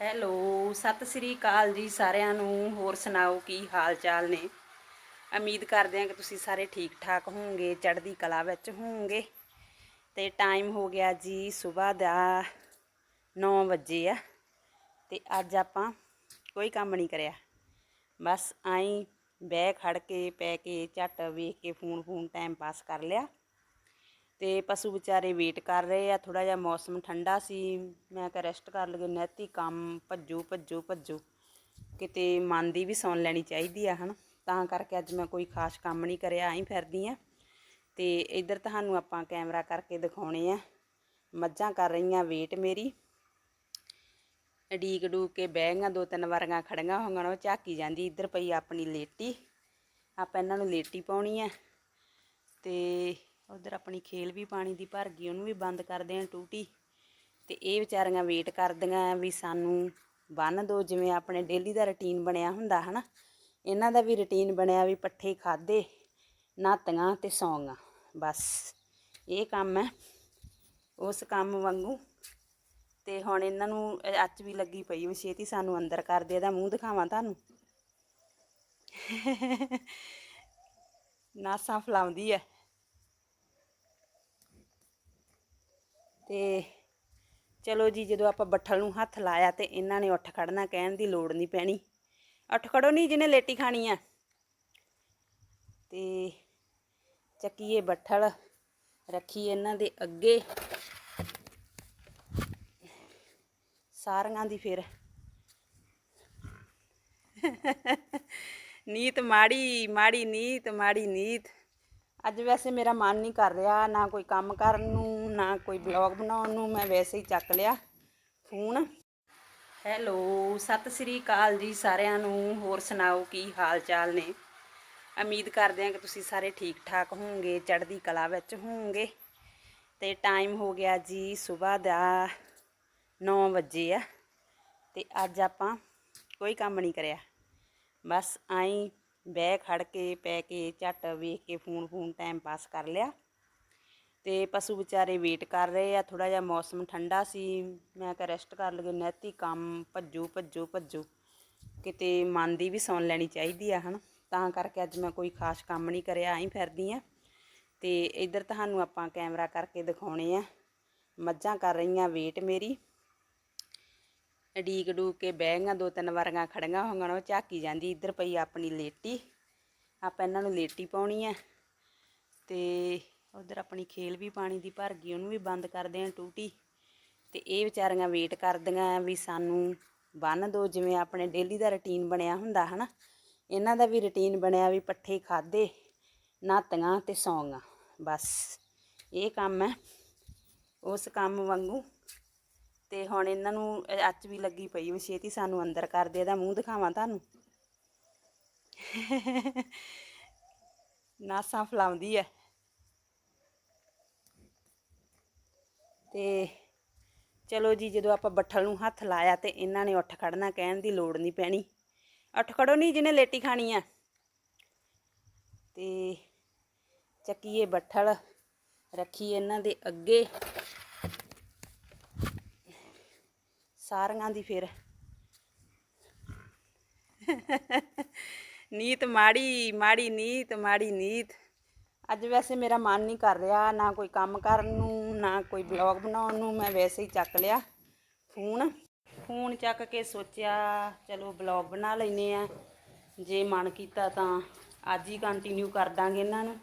Hello, Sat Sri ਅਕਾਲ ਜੀ ਸਾਰਿਆਂ ਨੂੰ। ਹੋਰ ਸੁਣਾਓ, ਕੀ ਹਾਲ ਚਾਲ ਨੇ? ਉਮੀਦ ਕਰਦੇ ਹਾਂ ਕਿ ਤੁਸੀਂ ਸਾਰੇ ਠੀਕ ਠਾਕ ਹੋਵੋਗੇ, ਚੜ੍ਹਦੀ ਕਲਾ ਵਿੱਚ ਹੋਵੋਗੇ। ਤੇ ਟਾਈਮ ਹੋ ਗਿਆ ਜੀ ਸਵੇਰ ਦਾ 9 ਵਜੇ ਆ। ਤੇ ਅੱਜ ਆਪਾਂ ਕੋਈ ਕੰਮ ਨਹੀਂ ਕਰਿਆ। ਬਸ ਆਈ ਬਹਿ ਖੜ ਕੇ, ਪੈ ਕੇ, ਝੱਟ ਵੇਖ ਕੇ ਫੋਨ ਫੋਨ ਟਾਈਮ ਪਾਸ ਕਰ ਲਿਆ। ਤੇ ਪਸ਼ੂ ਵਿਚਾਰੇ ਵੇਟ ਕਰ ਰਹੇ ਆ ਥੋੜਾ ਜਿਹਾ ਮੌਸਮ ਠੰਡਾ ਸੀ, ਮੈਂ ਕਿਹਾ ਰੈਸਟ ਕਰ ਲਈਏ ਨੈਤੀ ਕੰਮ, ਭੱਜੋ ਭੱਜੋ ਭੱਜੋ। ਕਿਤੇ ਮਨ ਦੀ ਵੀ ਸੁਣ ਲੈਣੀ ਚਾਹੀਦੀ ਆ, ਹਨ? ਤਾਂ ਕਰਕੇ ਅੱਜ ਮੈਂ ਕੋਈ ਖਾਸ ਕੰਮ ਨਹੀਂ ਕਰਿਆ ਆਈ ਫਿਰਦੀ ਆ। ਤੇ ਇੱਧਰ ਤੁਹਾਨੂੰ ਆਪਾਂ ਕੈਮਰਾ ਕਰਕੇ ਦਿਖਾਉਣੇ ਆ। ਮੱਝਾਂ ਕਰ ਰਹੀਆਂ ਵੇਟ ਮੇਰੀ। ਡੀਕ ਡੂਕ ਕੇ ਬਹਿ ਗਈਆਂ, ਦੋ ਤਿੰਨ ਵਾਰੀਆਂ ਖੜੀਆਂ ਹੋਈਆਂ, ਉਹ ਝਾਕੀ ਜਾਂਦੀ, ਇੱਧਰ ਪਈ ਆਪਣੀ ਲੇਟੀ। ਆਪਾਂ ਇਹਨਾਂ ਨੂੰ ਲੇਟੀ ਪਾਉਣੀ ਆ। ਤੇ ਉਧਰ ਆਪਣੀ ਖੇਲ ਵੀ ਪਾਣੀ ਦੀ ਭਰ ਗਈ, ਉਹਨੂੰ ਵੀ ਬੰਦ ਕਰਦੇ ਦੇਣ ਟੂਟੀ। ਤੇ ਇਹ ਵਿਚਾਰੀਆਂ ਵੇਟ ਕਰਦੀਆਂ ਵੀ ਸਾਨੂੰ ਬੰਨ ਦੋ, ਜਿਵੇਂ ਆਪਣੇ ਡੇਲੀ ਦਾ ਰੁਟੀਨ ਬਣਿਆ ਹੁੰਦਾ, ਹਨਾ? ਇਹਨਾਂ ਦਾ ਵੀ ਰੁਟੀਨ ਬਣਿਆ ਵੀ ਪੱਠੇ ਖਾਦੇ ਨਾਤੀਆਂ ਤੇ ਸੌਂਗਾ, ਬਸ। ਇਹ ਕੰਮ ਹੈ, ਉਸ ਕੰਮ ਵਾਂਗੂ। ਤੇ ਹੁਣ ਇਹਨਾਂ ਨੂੰ ਅੱਜ ਵੀ ਲੱਗੀ ਪਈ ਵੀ ਛੇਤੀ ਸਾਨੂੰ ਅੰਦਰ ਕਰ ਦੇ, ਇਹਦਾ ਮੂੰਹ ਦਿਖਾਵਾਂ ਤੁਹਾਨੂੰ। ਨਾਸਾਂ ਫਲਾਉਂਦੀ ਹੈ। ਤੇ ਚਲੋ ਜੀ, ਜਦੋਂ ਆਪਾਂ ਬੱਠਲ ਨੂੰ ਹੱਥ ਲਾਇਆ ਤੇ ਇਹਨਾਂ ਨੇ ਉੱਠ ਖੜਨਾ, ਕਹਿਣ ਦੀ ਲੋੜ ਨਹੀਂ ਪੈਣੀ। ਉੱਠ ਖੜੋ ਨਹੀਂ ਜਿਹਨੇ ਲੇਟੀ ਖਾਣੀ ਆ। ਤੇ ਚੱਕੀਏ ਬੱਠਲ ਰੱਖੀ ਇਹਨਾਂ ਦੇ ਅੱਗੇ। ਸਾਰੀਆਂ ਦੀ ਫਿਰ। ਨੀਤ ਮਾੜੀ ਮਾੜੀ ਨੀਤ ਮਾੜੀ ਨੀਤ। ਅੱਜ ਵੈਸੇ ਮੇਰਾ ਮਨ ਨਹੀਂ ਕਰ ਰਿਹਾ ਨਾ ਕੋਈ ਕੰਮ ਕਰਨ ਨੂੰ ਨਾ ਕੋਈ ਬਲੌਗ ਬਣਾਉਣ ਨੂੰ, ਮੈਂ ਵੈਸੇ ਹੀ ਚੱਕ ਲਿਆ ਫੋਨ। ਹੈਲੋ, ਸਤਿ ਸ੍ਰੀ ਅਕਾਲ ਜੀ ਸਾਰਿਆਂ ਨੂੰ, ਹੋਰ ਸੁਣਾਓ ਕੀ ਹਾਲ ਚਾਲ ਨੇ? ਉਮੀਦ ਕਰਦੇ ਹਾਂ ਕਿ ਤੁਸੀਂ ਸਾਰੇ ਠੀਕ ਠਾਕ ਹੋਵੋਗੇ, ਚੜ੍ਹਦੀ ਕਲਾ ਵਿੱਚ ਹੋਵੋਗੇ। ਤੇ ਟਾਈਮ ਹੋ ਗਿਆ ਜੀ ਸਵੇਰ ਦਾ 9 ਵਜੇ ਆ, ਤੇ ਅੱਜ ਆਪਾਂ ਕੋਈ ਕੰਮ ਨਹੀਂ ਕਰਿਆ। ਬਸ ਆਈ ਬਹਿ ਖੜ ਕੇ, ਪੈ ਕੇ, ਝੱਟ ਵੇਖ ਕੇ ਫੋਨ ਫੋਨ ਟਾਈਮ ਪਾਸ ਕਰ ਲਿਆ। ਤੇ ਪਸ਼ੂ ਵਿਚਾਰੇ ਵੇਟ ਕਰ ਰਹੇ ਆ ਥੋੜਾ ਜਿਹਾ ਮੌਸਮ ਠੰਡਾ ਸੀ, ਮੈਂ ਕਿਹਾ ਰੈਸਟ ਕਰ ਲਈਏ ਨੈਤੀ ਕੰਮ, ਭੱਜੋ ਭੱਜੋ ਭੱਜੋ। ਕਿਤੇ ਮਨ ਦੀ ਵੀ ਸੁਣ ਲੈਣੀ ਚਾਹੀਦੀ ਆ, ਹਨ? ਤਾਂ ਕਰਕੇ ਅੱਜ ਮੈਂ ਕੋਈ ਖਾਸ ਕੰਮ ਨਹੀਂ ਕਰਿਆ ਆਈ ਫਿਰਦੀ ਆ। ਤੇ ਇੱਧਰ ਤੁਹਾਨੂੰ ਆਪਾਂ ਕੈਮਰਾ ਕਰਕੇ ਦਿਖਾਉਣੇ ਆ। ਮੱਝਾਂ ਕਰ ਰਹੀਆਂ ਵੇਟ ਮੇਰੀ। ਡੀਕ ਡੂਕ ਕੇ ਬਹਿ ਗਈਆਂ, ਦੋ ਤਿੰਨ ਵਾਰੀਆਂ ਖੜੀਆਂ ਹੋਈਆਂ, ਉਹ ਝਾਕੀ ਜਾਂਦੀ, ਇੱਧਰ ਪਈ ਆਪਣੀ ਲੇਟੀ। ਆਪਾਂ ਇਹਨਾਂ ਨੂੰ ਲੇਟੀ ਪਾਉਣੀ ਆ। ਤੇ ਉਧਰ ਆਪਣੀ ਖੇਲ ਵੀ ਪਾਣੀ ਦੀ ਭਰ ਗਈ, ਉਹਨੂੰ ਵੀ ਬੰਦ ਕਰਦੇ ਦੇਣ ਟੂਟੀ। ਤੇ ਇਹ ਵਿਚਾਰੀਆਂ ਵੇਟ ਕਰਦੀਆਂ ਵੀ ਸਾਨੂੰ ਬੰਨ ਦੋ, ਜਿਵੇਂ ਆਪਣੇ ਡੇਲੀ ਦਾ ਰੁਟੀਨ ਬਣਿਆ ਹੁੰਦਾ, ਹਨਾ। ਇਹਨਾਂ ਦਾ ਵੀ ਰੁਟੀਨ ਬਣਿਆ ਵੀ ਪੱਠੇ ਖਾਦੇ ਨਾਤੀਆਂ ਤੇ ਸੌਂਗਾ, ਬਸ। ਇਹ ਕੰਮ ਹੈ ਉਸ ਕੰਮ ਵਾਂਗੂ। ਤੇ ਹੁਣ ਇਹਨਾਂ ਨੂੰ ਅ- ਅੱਜ ਵੀ ਲੱਗੀ ਪਈ ਵੀ ਛੇਤੀ ਸਾਨੂੰ ਅੰਦਰ ਕਰ ਦੇ, ਇਹਦਾ ਮੂੰਹ ਦਿਖਾਵਾਂ ਤੁਹਾਨੂੰ। ਨਾਸਾਂ ਫਲਾਉਂਦੀ ਹੈ ਤੇ ਚਲੋ ਜੀ, ਜਦੋਂ ਆਪਾਂ ਬੱਠਲ ਨੂੰ ਹੱਥ ਲਾਇਆ ਤੇ ਇਹਨਾਂ ਨੇ ਉੱਠ ਖੜਨਾ ਕਹਿਣ ਦੀ ਲੋੜ ਨਹੀਂ ਪੈਣੀ। ਉੱਠ ਖੜੋ ਨਹੀਂ ਜਿਹਨੇ ਲੇਟੀ ਖਾਣੀ ਆ। ਤੇ ਚੱਕੀਏ ਬੱਠਲ ਰੱਖੀ ਇਹਨਾਂ ਦੇ ਅੱਗੇ। ਸਾਰੀਆਂ ਦੀ ਫਿਰ। ਨੀਤ ਮਾੜੀ ਮਾੜੀ ਨੀਤ ਮਾੜੀ ਨੀਤ। ਅੱਜ ਵੈਸੇ ਮੇਰਾ ਮਨ ਨਹੀਂ ਕਰ ਰਿਹਾ ਨਾ ਕੋਈ ਕੰਮ ਕਰਨ ਨੂੰ ਨਾ ਕੋਈ ਬਲੌਗ ਬਣਾਉਣ ਨੂੰ, ਮੈਂ ਵੈਸੇ ਹੀ ਚੱਕ ਲਿਆ ਫੋਨ। ਫੋਨ ਚੱਕ ਕੇ ਸੋਚਿਆ, ਚਲੋ ਬਲੌਗ ਬਣਾ ਲੈਨੇ ਆ। ਜੇ ਮਨ ਕੀਤਾ ਤਾਂ ਅੱਜ ਹੀ ਕੰਟੀਨਿਊ ਕਰ ਦਾਂਗੇ ਇਹਨਾਂ ਨੂੰ।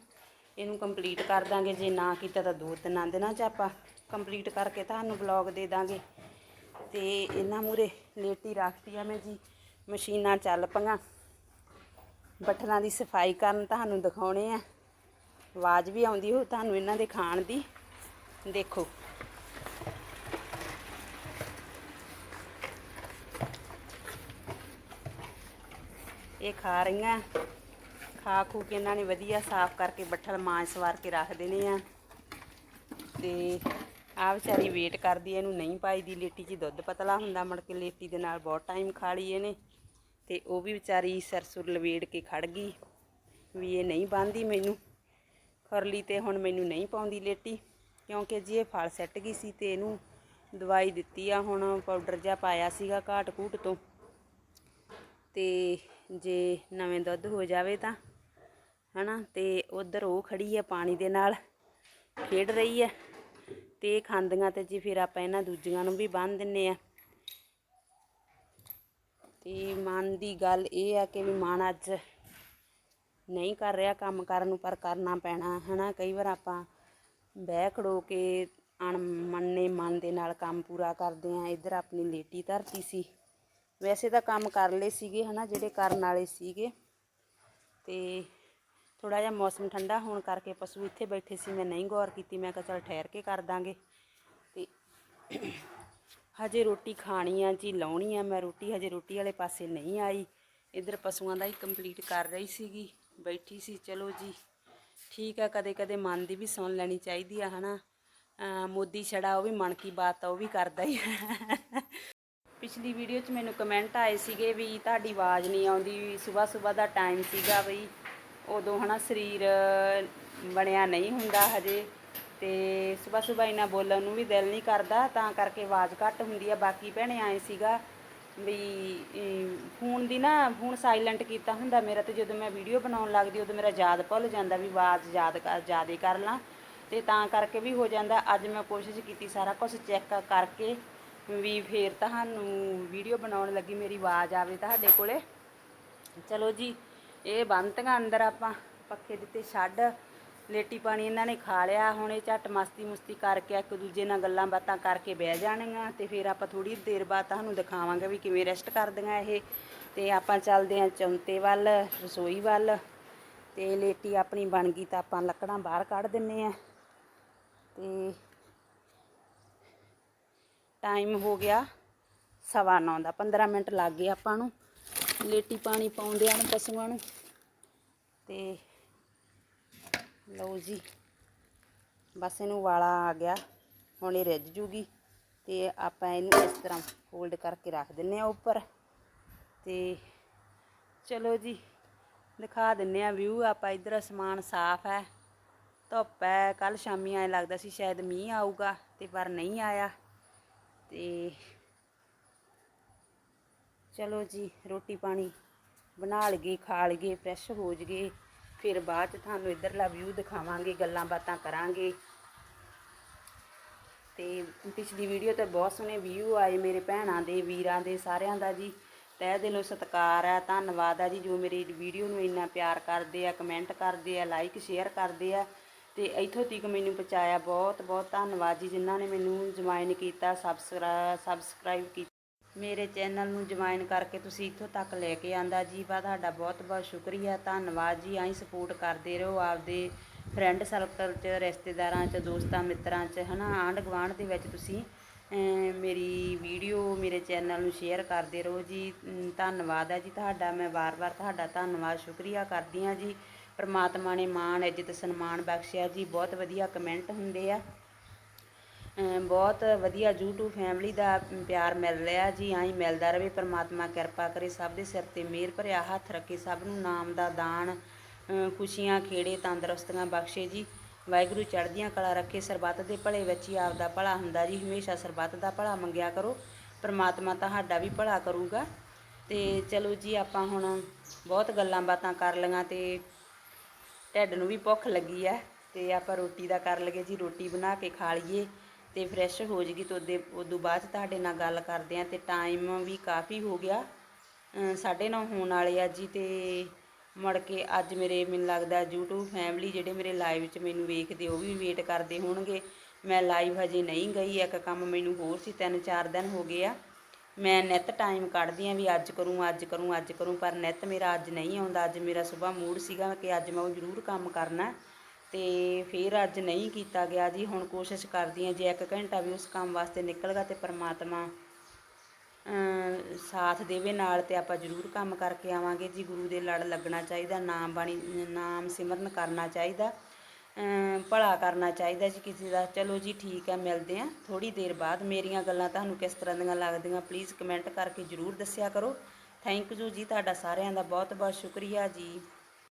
ਇਹਨੂੰ ਕੰਪਲੀਟ ਕਰ ਦਾਂਗੇ, ਜੇ ਨਾ ਕੀਤਾ ਤਾਂ ਦੋ ਤਿੰਨਾਂ ਦਿਨਾਂ 'ਚ ਆਪਾਂ। ਕੰਪਲੀਟ ਕਰਕੇ ਤੁਹਾਨੂੰ ਬਲੌਗ ਦੇ ਦਾਂਗੇ। ਤੇ ਇਹਨਾਂ ਮੂਰੇ ਲੇਟੀ ਰੱਖਤੀ ਆ ਮੈਂ ਜੀ, ਮਸ਼ੀਨਾਂ ਚੱਲ ਪਈਆਂ। ਬਟਨਾਂ ਦੀ ਸਫ਼ਾਈ ਕਰਨ ਤੁਹਾਨੂੰ ਦਿਖਾਉਣੇ ਆ। ਆਵਾਜ਼ ਵੀ ਆਉਂਦੀ ਹੋ ਤੁਹਾਨੂੰ ਇਹਨਾਂ ਦੇ ਖਾਣ ਦੀ। ਦੇਖੋ। ਇਹ ਖਾ ਰਹੀਆਂ। ਖਾ ਖੂ ਕੇ ਇਹਨਾਂ ਨੇ ਵਧੀਆ ਸਾਫ਼ ਕਰਕੇ ਬੱਠਲ ਮਾਂਜ ਸਵਾਰ ਕੇ ਰੱਖ ਦੇਣੇ ਆ। ਤੇ ਆ ਵਿਚਾਰੀ ਵੇਟ ਕਰਦੀ ਇਹਨੂੰ ਨਹੀਂ ਪਾਈ ਦੀ ਲੇਟੀ 'ਚ ਦੁੱਧ ਪਤਲਾ ਹੁੰਦਾ, ਮੜ ਕੇ ਲੇਟੀ ਦੇ ਨਾਲ ਬਹੁਤ ਟਾਈਮ ਖਾ ਲਈ ਇਹਨੇ। ਤੇ ਉਹ ਵੀ ਵਿਚਾਰੀ ਸਰਸੁਰ ਲਵੇੜ ਕੇ ਖੜ ਗਈ ਵੀ ਇਹ ਨਹੀਂ ਬੰਦੀ ਮੈਨੂੰ। ਖਰਲੀ ਤੇ ਹੁਣ ਮੈਨੂੰ ਨਹੀਂ ਪਾਉਂਦੀ ਲੇਟੀ। ਕਿਉਂਕਿ ਜੀ ਇਹ ਫਲ ਸੱਟ ਗਈ ਸੀ ਤੇ ਇਹਨੂੰ ਦਵਾਈ ਦਿੱਤੀ ਆ, ਹੁਣ ਪਾਊਡਰ ਜਿਹਾ ਪਾਇਆ ਸੀਗਾ ਘਾਟ ਘੂਟ ਤੋਂ। ਤੇ ਜੇ ਨਵੇਂ ਦੁੱਧ ਹੋ ਜਾਵੇ ਤਾਂ, ਹਨਾ, ਤੇ ਉਧਰ ਉਹ ਖੜੀ ਆ ਪਾਣੀ ਦੇ ਨਾਲ, ਖੇਡ ਰਹੀ ਆ। ਤੇ ਇਹ ਖਾਂਦੀਆਂ ਤੇ ਜੀ ਫਿਰ ਆਪਾਂ ਇਹਨਾਂ ਦੂਜੀਆਂ ਨੂੰ ਵੀ ਬੰਨ ਦਿੰਨੇ ਆ। ਤੇ ਮਨ ਦੀ ਗੱਲ ਇਹ ਆ ਕਿ ਵੀ ਮਨ ਅੱਜ ਨਹੀਂ ਕਰ ਰਿਹਾ ਕੰਮ ਕਰਨ ਨੂੰ, ਪਰ ਕਰਨਾ ਪੈਣਾ, ਹਨਾ, ਕਈ ਵਾਰ ਆਪਾਂ ਬਹਿ ਖੜੋ ਕੇ ਅਣਮੰਨੇ ਮਨ ਦੇ ਨਾਲ ਕੰਮ ਪੂਰਾ ਕਰਦੇ ਆ, ਇੱਧਰ ਆਪਣੀ ਲੇਟੀ ਧਰਤੀ ਸੀ। ਵੈਸੇ ਤਾਂ ਕੰਮ ਕਰ ਲਏ ਸੀਗੇ ਹਨਾ, ਜਿਹੜੇ ਕਰਨ ਵਾਲੇ ਸੀਗੇ। ਤੇ ਥੋੜਾ ਜਿਹਾ ਮੌਸਮ ਠੰਡਾ ਹੋਣ ਕਰਕੇ ਪਸ਼ੂ ਇੱਥੇ ਬੈਠੇ ਸੀ, ਮੈਂ ਨਹੀਂ ਗੌਰ ਕੀਤੀ, ਮੈਂ ਕਿਹਾ ਚਲ ਠਹਿਰ ਕੇ ਕਰ ਦਾਂਗੇ। ਤੇ ਹਜੇ ਰੋਟੀ ਖਾਣੀ ਆ, ਜੀ ਲਾਉਣੀ ਆ, ਮੈਂ ਰੋਟੀ ਹਜੇ ਰੋਟੀ ਵਾਲੇ ਪਾਸੇ ਨਹੀਂ ਆਈ। ਇੱਧਰ ਪਸ਼ੂਆਂ ਦਾ ਹੀ ਕੰਪਲੀਟ ਕਰ ਰਹੀ ਸੀਗੀ, ਬੈਠੀ ਸੀ, ਚਲੋ ਜੀ। ਠੀਕ ਆ, ਕਦੇ ਕਦੇ ਮਨ ਦੀ ਵੀ ਸੁਣ ਲੈਣੀ ਚਾਹੀਦੀ ਆ, ਹਨਾ? ਅਮ ਮੋਦੀ ਛੜਾ, ਉਹ ਵੀ ਮਨ ਕੀ ਬਾਤ ਆ, ਉਹ ਵੀ ਕਰਦਾ ਹੀ ਪਿਛਲੀ ਵੀਡੀਓ 'ਚ ਮੈਨੂੰ ਕਮੈਂਟ ਆਏ ਸੀਗੇ ਵੀ ਤੁਹਾਡੀ ਆਵਾਜ਼ ਨਹੀਂ ਆਉਂਦੀ ਸਵੇਰ ਸਵੇਰ ਦਾ ਟਾਈਮ ਸੀਗਾ ਬਈ। ਉਦੋਂ, ਹਨਾ, ਸਰੀਰ ਬਣਿਆ ਨਹੀਂ ਹੁੰਦਾ ਹਜੇ ਤੇ ਸਵੇਰ ਸਵੇਰ ਇਹਨਾਂ ਬੋਲਣ ਨੂੰ ਵੀ ਦਿਲ ਨਹੀਂ ਕਰਦਾ, ਤਾਂ ਕਰਕੇ ਆਵਾਜ਼ ਘੱਟ ਹੁੰਦੀ ਆ। ਬਾਕੀ ਭੈਣੇ ਆਏ ਸੀਗਾ ਵੀ ਫੋਨ ਦੀ ਨਾ ਫੋਨ ਸਾਇਲੈਂਟ ਕੀਤਾ ਹੁੰਦਾ ਮੇਰਾ ਤੇ ਜਦੋਂ ਮੈਂ ਵੀਡੀਓ ਬਣਾਉਣ ਲੱਗਦੀ ਉਦੋਂ ਮੇਰਾ ਯਾਦ ਭੁੱਲ ਜਾਂਦਾ ਵੀ ਆਵਾਜ਼ ਯਾਦ ਕਰ ਜ਼ਿਆਦੇ ਕਰ ਲਾਂ। ਤੇ ਤਾਂ ਕਰਕੇ ਵੀ ਹੋ ਜਾਂਦਾ, ਅੱਜ ਮੈਂ ਕੋਸ਼ਿਸ਼ ਕੀਤੀ ਸਾਰਾ ਕੁਝ ਚੈੱਕ ਕਰਕੇ ਵੀ ਫੇਰ ਤੁਹਾਨੂੰ ਵੀਡੀਓ ਬਣਾਉਣ ਲੱਗੀ, ਮੇਰੀ ਆਵਾਜ਼ ਆਵੇ ਤੁਹਾਡੇ ਕੋਲੇ। ਚਲੋ ਜੀ, ਇਹ ਬੰਤੀਆਂ ਅੰਦਰ ਆਪਾਂ, ਪੱਖੇ ਦਿੱਤੇ ਛੱਡ। ਲੇਟੀ ਪਾਣੀ ਇਹਨਾਂ ਨੇ ਖਾ ਲਿਆ, ਹੁਣ ਇਹ ਝੱਟ ਮਸਤੀ ਮੁਸਤੀ ਕਰਕੇ ਇੱਕ ਦੂਜੇ ਨਾਲ ਗੱਲਾਂ ਬਾਤਾਂ ਕਰਕੇ ਬਹਿ ਜਾਣਗੀਆਂ ਤੇ ਫਿਰ ਆਪਾਂ ਥੋੜੀ ਦੇਰ ਬਾਅਦ ਤੁਹਾਨੂੰ ਦਿਖਾਵਾਂਗੇ ਵੀ ਕਿਵੇਂ ਰੈਸਟ ਕਰਦੀਆਂ ਇਹ। ਤੇ ਆਪਾਂ ਚੱਲਦੇ ਹਾਂ ਚੌਂਤੇ ਵੱਲ, ਰਸੋਈ ਵੱਲ ਤੇ ਲੇਟੀ ਆਪਣੀ ਬਣ ਗਈ ਤਾਂ ਆਪਾਂ ਲੱਕੜਾਂ ਬਾਹਰ ਕੱਢ ਦਿੰਨੇ ਆ ਤੇ ਟਾਈਮ ਹੋ ਗਿਆ ਸਵਾ ਨੌ ਦਾ 15 ਮਿੰਟ ਲੱਗ ਗਏ ਆਪਾਂ ਨੂੰ। ਲੇਟੀ ਪਾਣੀ ਪਾਉਂਦਿਆਂ ਨੂੰ ਪਸ਼ੂਆਂ ਨੂੰ ਤੇ ਲਓ ਜੀ, ਬਸ ਇਹਨੂੰ ਵਾਲਾ ਆ ਗਿਆ, ਹੁਣ ਇਹ ਰਿੱਝ ਜੂਗੀ ਤੇ ਆਪਾਂ ਇਹਨੂੰ ਇਸ ਤਰ੍ਹਾਂ ਫੋਲਡ ਕਰਕੇ ਰੱਖ ਦਿੰਨੇ ਆ ਉੱਪਰ। ਤੇ ਚਲੋ ਜੀ, ਦਿਖਾ ਦਿੰਨੇ ਆ ਵਿਊ ਆਪਾਂ ਇਧਰ ਅਸਮਾਨ ਸਾਫ਼ ਹੈ, ਧੁੱਪ ਹੈ ਕੱਲ ਸ਼ਾਮੀ ਐ ਲੱਗਦਾ ਸੀ ਸ਼ਾਇਦ ਮੀਂਹ ਆਊਗਾ ਤੇ ਪਰ ਨਹੀਂ ਆਇਆ। ਤੇ ਚਲੋ ਜੀ, ਰੋਟੀ ਪਾਣੀ ਬਣਾ ਲਈਏ, ਖਾ ਲਈਏ ਫਰੈਸ਼ ਹੋ ਜਗੇ ਫਿਰ ਬਾਅਦ ਚ ਤੁਹਾਨੂੰ ਇਧਰਲਾ ਵਿਊ ਦਿਖਾਵਾਂਗੇ, ਗੱਲਾਂ ਬਾਤਾਂ ਕਰਾਂਗੇ। ਤੇ ਪਿਛਲੀ ਵੀਡੀਓ ਤੇ ਬਹੁਤ ਸੋਹਣੇ ਵਿਊ ਆਏ ਮੇਰੇ ਭੈਣਾਂ ਦੇ, ਵੀਰਾਂ ਦੇ, ਸਾਰਿਆਂ ਦਾ ਜੀ। ਤਹਿ ਦਿਲੋਂ ਸਤਿਕਾਰ ਹੈ ਧੰਨਵਾਦ ਹੈ ਜੀ, ਜੋ ਮੇਰੀ ਵੀਡੀਓ ਨੂੰ ਇੰਨਾ ਪਿਆਰ ਕਰਦੇ ਆ ਕਮੈਂਟ ਕਰਦੇ ਆ ਲਾਈਕ ਸ਼ੇਅਰ ਕਰਦੇ ਆ। ਤੇ ਇੱਥੋਂ ਤੱਕ ਮੈਨੂੰ ਪਹੁੰਚਾਇਆ ਬਹੁਤ ਬਹੁਤ ਧੰਨਵਾਦ ਜੀ, ਜਿਨ੍ਹਾਂ ਨੇ ਮੈਨੂੰ ਜੁਆਇਨ ਕੀਤਾ ਸਬਸਕ੍ਰਾ ਸਬਸਕ੍ਰਾਈਬ ਕੀਤਾ। ਮੇਰੇ ਚੈਨਲ ਨੂੰ ਜੁਆਇਨ ਕਰਕੇ ਤੁਸੀਂ ਇੱਥੋਂ ਤੱਕ ਲੈ ਕੇ ਆਂਦਾ ਜੀ। ਬਾ, ਤੁਹਾਡਾ ਬਹੁਤ ਬਹੁਤ ਸ਼ੁਕਰੀਆ। ਧੰਨਵਾਦ ਜੀ। ਆਈ ਸਪੋਰਟ ਕਰਦੇ ਰਹੋ ਆਪਦੇ ਫਰੈਂਡ ਸਰਕਲ 'ਚ, ਰਿਸ਼ਤੇਦਾਰਾਂ 'ਚ, ਦੋਸਤਾਂ ਮਿੱਤਰਾਂ 'ਚ, ਹਨਾ? ਆਂਢ ਗੁਆਂਢ ਦੇ ਵਿੱਚ ਤੁਸੀਂ ਮੇਰੀ ਵੀਡੀਓ ਮੇਰੇ ਚੈਨਲ ਨੂੰ ਸ਼ੇਅਰ ਕਰਦੇ ਰਹੋ ਜੀ। ਧੰਨਵਾਦ ਹੈ ਜੀ ਤੁਹਾਡਾ। ਮੈਂ ਵਾਰ-ਵਾਰ ਤੁਹਾਡਾ ਧੰਨਵਾਦ, ਸ਼ੁਕਰੀਆ ਕਰਦੀ ਹਾਂ ਜੀ। ਪਰਮਾਤਮਾ ਨੇ ਮਾਣ, ਇੱਜ਼ਤ, ਸਨਮਾਨ ਬਖਸ਼ਿਆ ਜੀ। ਬਹੁਤ ਵਧੀਆ ਕਮੈਂਟ ਹੁੰਦੇ ਆ। ਬਹੁਤ ਵਧੀਆ YouTube ਫੈਮਿਲੀ ਦਾ ਪਿਆਰ ਮਿਲ ਰਿਹਾ ਜੀ ਆਈ ਮਿਲਦਾ ਰਹੇ ਪ੍ਰਮਾਤਮਾ ਕਿਰਪਾ ਕਰੇ, ਸਭ ਦੇ ਸਿਰ ਤੇ ਮਿਹਰ ਭਰਿਆ ਹੱਥ ਰੱਖੇ, ਸਭ ਨੂੰ ਨਾਮ ਦਾ ਦਾਨ ਖੁਸ਼ੀਆਂ, ਖੇੜੇ ਤੰਦਰੁਸਤੀਆਂ ਬਖਸ਼ੇ ਜੀ। ਵਾਹਿਗੁਰੂ ਚੜ੍ਹਦੀਆਂ ਕਲਾ ਰੱਖੇ, ਸਰਬੱਤ ਦੇ ਭਲੇ ਵਿੱਚ ਹੀ ਆਪਦਾ ਭਲਾ ਹੁੰਦਾ ਜੀ। ਹਮੇਸ਼ਾ ਸਰਬੱਤ ਦਾ ਭਲਾ ਮੰਗਿਆ ਕਰੋ, ਪ੍ਰਮਾਤਮਾ ਤੁਹਾਡਾ ਵੀ ਭਲਾ ਕਰੂਗਾ। ਤੇ ਚਲੋ ਜੀ, ਆਪਾਂ ਹੁਣ ਬਹੁਤ ਗੱਲਾਂ ਬਾਤਾਂ ਕਰ ਲਈਆਂ ਤੇ ਢਿੱਡ ਨੂੰ ਵੀ ਭੁੱਖ ਲੱਗੀ ਆ ਤੇ ਆਪਾਂ ਰੋਟੀ ਦਾ ਕਰ ਲਗੇ ਜੀ, ਰੋਟੀ ਬਣਾ ਕੇ ਖਾ ਲਈਏ। ਤੇ ਫਰੈਸ਼ ਹੋ ਜਗੀ ਤੇ ਉਹਦੇ, ਉਦੋਂ ਬਾਅਦ 'ਚ ਤੁਹਾਡੇ ਨਾਲ ਗੱਲ ਕਰਦੇ ਆ ਤੇ ਟਾਈਮ ਵੀ ਕਾਫੀ ਹੋ ਗਿਆ। ਅਮ ਸਾਢੇ ਨੌ ਹੋਣ ਵਾਲੇ ਆ ਜੀ ਤੇ ਮੁੜ ਕੇ ਅੱਜ ਮੇਰੇ, ਮੈਨੂੰ ਲੱਗਦਾ YouTube ਫੈਮਿਲੀ ਜਿਹੜੇ ਮੇਰੇ ਲਾਈਵ 'ਚ ਮੈਨੂੰ ਵੇਖਦੇ ਉਹ ਵੀ ਵੇਟ ਕਰਦੇ ਹੋਣਗੇ। ਮੈਂ ਲਾਈਵ ਹਜੇ ਨਹੀਂ ਗਈ, ਇੱਕ ਕੰਮ ਮੈਨੂੰ ਹੋਰ ਸੀ, ਤਿੰਨ ਚਾਰ ਦਿਨ ਹੋ ਗਏ ਆ। ਮੈਂ ਨਿੱਤ ਟਾਈਮ ਕੱਢਦੀ ਆ ਵੀ ਅੱਜ ਕਰੂੰ ਅੱਜ ਕਰੂੰ ਅੱਜ ਕਰੂੰ, ਪਰ ਨਿੱਤ ਮੇਰਾ ਅੱਜ ਨਹੀਂ ਆਉਂਦਾ, ਅੱਜ ਮੇਰਾ ਸਵੇਰ ਮੂਡ ਸੀਗਾ ਕਿ ਅੱਜ ਮੈਂ ਉਹ ਜ਼ਰੂਰ ਕੰਮ ਕਰਨਾ। ਤੇ ਫਿਰ ਅੱਜ ਨਹੀਂ ਕੀਤਾ ਗਿਆ ਜੀ, ਹੁਣ ਕੋਸ਼ਿਸ਼ ਕਰਦੀ ਹਾਂ ਜੇ ਇੱਕ ਘੰਟਾ ਵੀ ਉਸ ਕੰਮ ਵਾਸਤੇ ਨਿਕਲਗਾ ਗਿਆ ਤੇ ਪ੍ਰਮਾਤਮਾ ਸਾਥ ਦੇਵੇ, ਨਾਲ ਤੇ ਆਪਾਂ ਜ਼ਰੂਰ ਕੰਮ ਕਰਕੇ ਆਵਾਂਗੇ ਜੀ। ਗੁਰੂ ਦੇ ਲੜ ਲੱਗਣਾ ਚਾਹੀਦਾ, ਨਾਮ ਬਾਣੀ, ਨਾਮ ਸਿਮਰਨ ਕਰਨਾ ਚਾਹੀਦਾ ਭਲਾ ਕਰਨਾ ਚਾਹੀਦਾ ਜੀ ਕਿਸੇ ਦਾ। ਚਲੋ ਜੀ ਠੀਕ ਹੈ, ਮਿਲਦੇ ਆ ਥੋੜੀ ਦੇਰ ਬਾਅਦ। ਮੇਰੀਆਂ ਗੱਲਾਂ ਤੁਹਾਨੂੰ ਕਿਸ ਤਰ੍ਹਾਂ ਦੀਆਂ ਲੱਗਦੀਆਂ ਪਲੀਜ਼ ਕਮੈਂਟ ਕਰਕੇ ਜ਼ਰੂਰ ਦੱਸਿਆ ਕਰੋ। ਥੈਂਕ ਯੂ ਜੀ, ਤੁਹਾਡਾ ਸਾਰਿਆਂ ਦਾ ਬਹੁਤ ਬਹੁਤ ਸ਼ੁਕਰੀਆ ਜੀ।